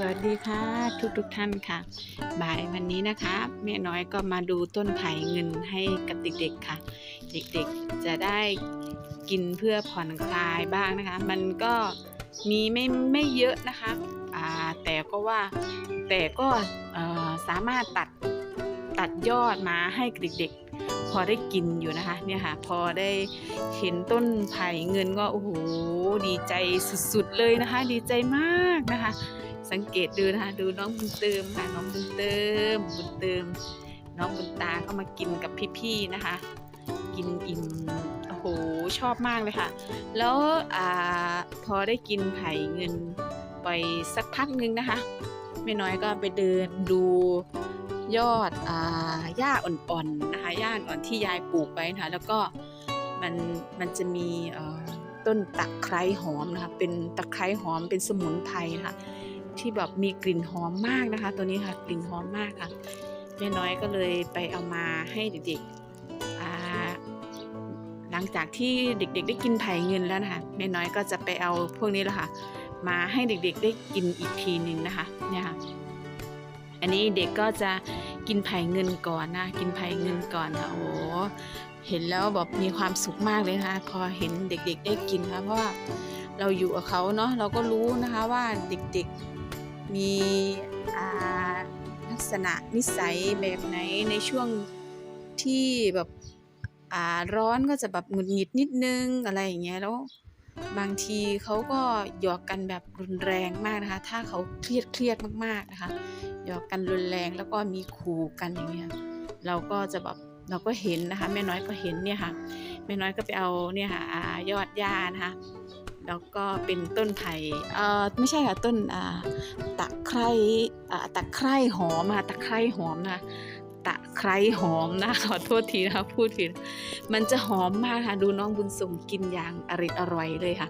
สวัสดีค่ะทุกทุกท่านค่ะ บ่ายวันนี้นะคะ แม่น้อยก็มาดูต้นไผ่เงินให้กับเด็กๆค่ะ เด็กๆจะได้กินเพื่อผ่อนคลายบ้างนะคะ มันก็มีไม่ไม่เยอะนะคะอ่าแต่ก็ว่าแต่ก็สามารถตัดตัดยอดมาให้เด็กๆ พอได้กินอยู่นะคะ เนี่ยค่ะ พอได้เห็นต้นไผ่เงินก็โอ้โหดีใจสุดๆเลยนะคะ ดีใจมากนะคะ สังเกตดูนะคะดูน้องบุญเติมค่ะน้องบุญเติมบุญเติม น้องบุญตาก็มากินกับพี่ๆนะคะ กินอิ่มโอ้โหชอบมากเลยค่ะ แล้วอ่าพอได้กินไผ่เงินไปสักพักนึงนะคะแม่น้อยก็ไปเดินดู ยอดอ่าหญ้าอ่อนๆนะคะหญ้าอ่อนที่ยายปลูกไว้นะคะแล้วก็มันมันจะมีต้นตะไคร้หอมนะคะเป็นตะไคร้หอมเป็นสมุนไพรนะคะที่แบบมีกลิ่นหอมมากนะคะ ตัวนี้ค่ะกลิ่นหอมมากค่ะแม่น้อยก็เลยไปเอามาให้เด็กๆหลังจากที่เด็กๆ ได้กินไผ่เงินแล้วนะคะแม่น้อยก็จะไปเอาพวกนี้แหละค่ะมาให้เด็กๆได้กินอีกทีหนึ่งนะคะเนี่ยค่ะ อันนี้เด็กก็จะกินไผ่เงินก่อนนะ กินไผ่เงินก่อนค่ะโอ้เห็นแล้วแบบมีความสุขมากเลยนะคะพอเห็นเด็กๆได้กินค่ะเพราะว่าเราอยู่กับเขาเนาะเราก็รู้นะคะว่าเด็กๆมีลักษณะนิสัยแบบไหนในช่วงที่แบบร้อนก็จะแบบหงุดหงิดนิดนึงอะไรอย่างเงี้ยแล้ว บางทีเขาก็หยอกกันแบบรุนแรงมากนะคะ ถ้าเขาเครียดเครียดมากๆนะคะหยอกกันรุนแรงแล้วก็มีขู่กันอย่างเงี้ยเราก็จะแบบเราก็เห็นนะคะ แม่น้อยก็เห็นเนี่ยค่ะแม่น้อยก็ไปเอาเนี่ยค่ะยอดหญ้านะคะแล้วก็เป็นต้นไผ่เอ่อไม่ใช่ค่ะต้นอ่าตะไคร้อ่าตะไคร้หอมค่ะตะไคร้หอมนะ ตะไคร้หอมนะขอโทษทีนะคะพูดผิด มันจะหอมมากค่ะดูน้องบุญสมกินอย่างอร่อยอร่อยเลยค่ะ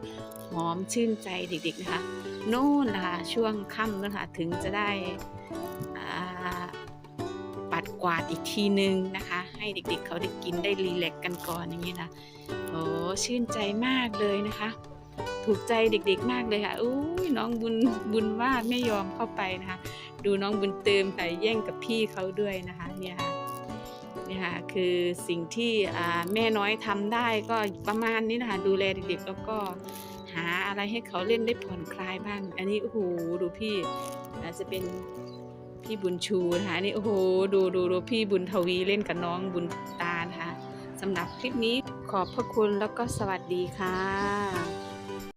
หอมชื่นใจเด็กๆนะคะ โน่นนะคะช่วงค่ำนะคะถึงจะได้ปัดกวาดอีกทีนึงนะคะ ให้เด็กๆเขาได้กินได้รีแลกซ์กันก่อนอย่างนี้นะโอ้ชื่นใจมากเลยนะคะ ถูกใจเด็กๆมากเลยค่ะอุ้ยน้องบุญบุญวาดไม่ยอมเข้าไปนะคะ ดูน้องบุญเติมค่ะแย่งกับพี่เขาด้วยนะคะเนี่ยค่ะเนี่ยค่ะคือสิ่งที่แม่น้อยทำได้ก็ประมาณนี้นะคะ ดูแลเด็กๆแล้วก็หาอะไรให้เขาเล่นได้ผ่อนคลายบ้าง อันนี้โอ้โหดูพี่อาจจะเป็นพี่บุญชูนะคะนนี่โอ้โหดูดูดูพี่บุญทวีเล่นกับน้องบุญตานะคะสำหรับคลิปนี้ขอบพระคุณแล้วก็สวัสดีค่ะ